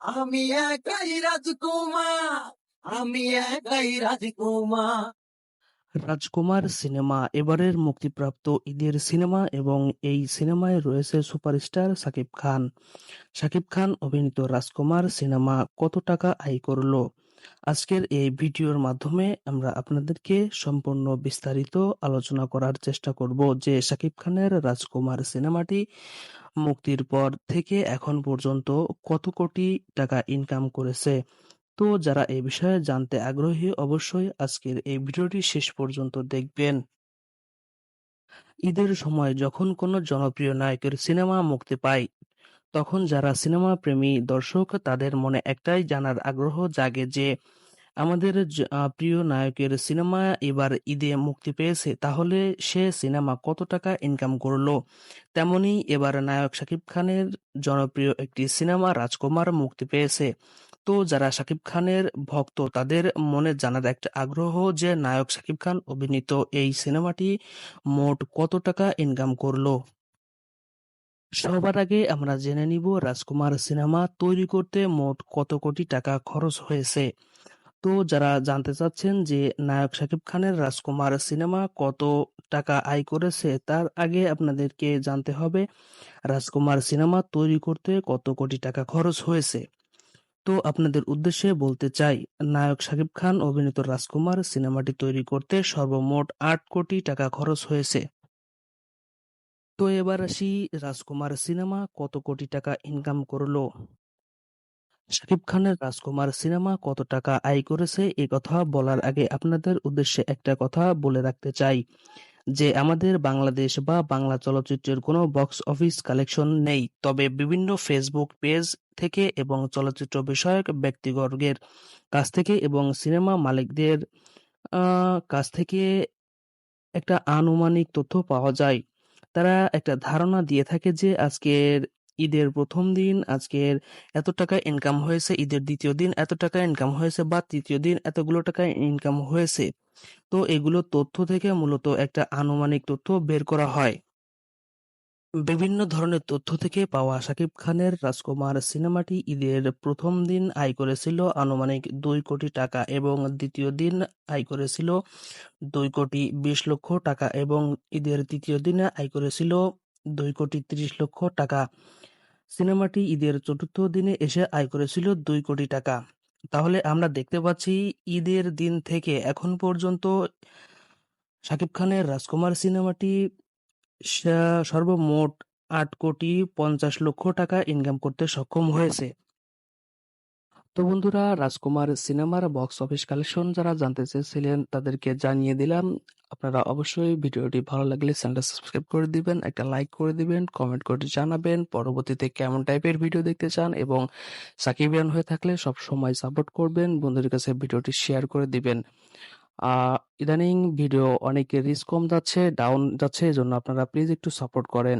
আমি একাই রাজকুমার, আমি একাই রাজকুমার। রাজকুমার সিনেমা এবারের মুক্তিপ্রাপ্ত ঈদের সিনেমা এবং এই সিনেমায় রয়েছে সুপারস্টার সাকিব খান। সাকিব খান অভিনীত রাজকুমার সিনেমা কত টাকা আয় করল? আজকের এই ভিডিওর মাধ্যমে আমরা আপনাদেরকে সম্পূর্ণ বিস্তারিত আলোচনা করার চেষ্টা করব যে সাকিব খানের রাজকুমার সিনেমাটি মুক্তির পর থেকে এখন পর্যন্ত কত কোটি টাকা ইনকাম করেছে। তো যারা এই বিষয়ে জানতে আগ্রহী, অবশ্যই আজকের এই ভিডিওটি শেষ পর্যন্ত দেখবেন। ঈদের সময় যখন কোনো জনপ্রিয় নায়কের সিনেমা মুক্তি পায় তখন যারা সিনেমা প্রেমী দর্শক, তাদের মনে একটাই জানার আগ্রহ জাগে যে, আমাদের প্রিয় নায়কের সিনেমা এবার ঈদে মুক্তি পেয়েছে, তাহলে সে সিনেমা কত টাকা ইনকাম করল? তেমনি এবার নায়ক শাকিব খানের জনপ্রিয় একটি সিনেমা রাজকুমার মুক্তি পেয়েছে। তো যারা শাকিব খানের ভক্ত, তাদের মনে জানার একটা আগ্রহ যে, নায়ক শাকিব খান অভিনীত এই সিনেমাটি মোট কত টাকা ইনকাম করল? সবার আগে আমরা জেনে নিব রাজকুমার সিনেমা তৈরি করতে মোট কত কোটি টাকা খরচ হয়েছে। তো যারা জানতে চাচ্ছেন যে নায়ক শাকিব খানের রাজকুমার সিনেমা কত টাকা আয় করেছে, তার আগে আপনাদেরকে জানতে হবে রাজকুমার সিনেমা তৈরি করতে কত কোটি টাকা খরচ হয়েছে। তো আপনাদের উদ্দেশ্যে বলতে চাই, নায়ক শাকিব খান অভিনীত রাজকুমার সিনেমাটি তৈরি করতে সর্বমোট আট কোটি টাকা খরচ হয়েছে। তো এবার আসি রাজকুমার সিনেমা কত কোটি টাকা ইনকাম করল? শাকিব খানের রাজকুমার সিনেমা কত টাকা আয় করেছে? এ কথা বলার আগে আপনাদের উদ্দেশ্যে একটা কথা বলে রাখতে চাই, যে আমাদের বাংলাদেশ বা বাংলা চলচ্চিত্রের কোনো বক্স অফিস কালেকশন নেই। তবে বিভিন্ন ফেসবুক পেজ থেকে এবং চলচ্চিত্র বিষয়ক ব্যক্তিবর্গের কাছ থেকে এবং সিনেমা মালিকদের কাছ থেকে একটা আনুমানিক তথ্য পাওয়া যায়। তারা একটা ধারণা দিয়ে থাকে যে আজকের ঈদের প্রথম দিন, আজকের এত টাকা ইনকাম হয়েছে, ঈদের দ্বিতীয় দিন এত টাকা ইনকাম হয়েছে বা তৃতীয় দিন এতগুলো টাকা ইনকাম হয়েছে। তো এগুলো তথ্য থেকে মূলত একটা আনুমানিক তথ্য বের করা হয়। বিভিন্ন ধরনের তথ্য থেকে পাওয়া শাকিব খানের রাজকুমার সিনেমাটি ঈদের প্রথম দিন আয় করেছিল আনুমানিক দুই কোটি টাকা এবং দ্বিতীয় দিন আয় করেছিল দুই কোটি বিশ লক্ষ টাকা এবং ঈদের তৃতীয় দিনে আয় করেছিল দুই কোটি ত্রিশ লক্ষ টাকা। সিনেমাটি ঈদের চতুর্থ দিনে এসে আয় করেছিল দুই কোটি টাকা। তাহলে আমরা দেখতে পাচ্ছি ঈদের দিন থেকে এখন পর্যন্ত শাকিব খানের রাজকুমার সিনেমাটি সর্বমোট আট কোটি পঞ্চাশ লক্ষ টাকা ইনকাম করতে সক্ষম হয়েছে। তো বন্ধুরা, রাজকুমার সিনেমার বক্স অফিস কালেকশন যারা জানতে চেয়েছিলেন, তাদেরকে জানিয়ে দিলাম, আপনারা অবশ্যই ভিডিওটি ভালো লাগলে চ্যানেলটা সাবস্ক্রাইব করে দিবেন, একটা লাইক করে দিবেন কমেন্ট করে জানাবেন, পরবর্তীতে কেমন টাইপের ভিডিও দেখতে চান এবং সাকিবিয়ান হয়ে থাকলে সব সময় সাপোর্ট করবেন, বন্ধুদের কাছে ভিডিওটি শেয়ার করে দিবেন। আহ ইদানিং ভিডিও অনেকে রিস্ক কম যাচ্ছে, ডাউন যাচ্ছে, এজন্য আপনারা প্লিজ একটু সাপোর্ট করেন।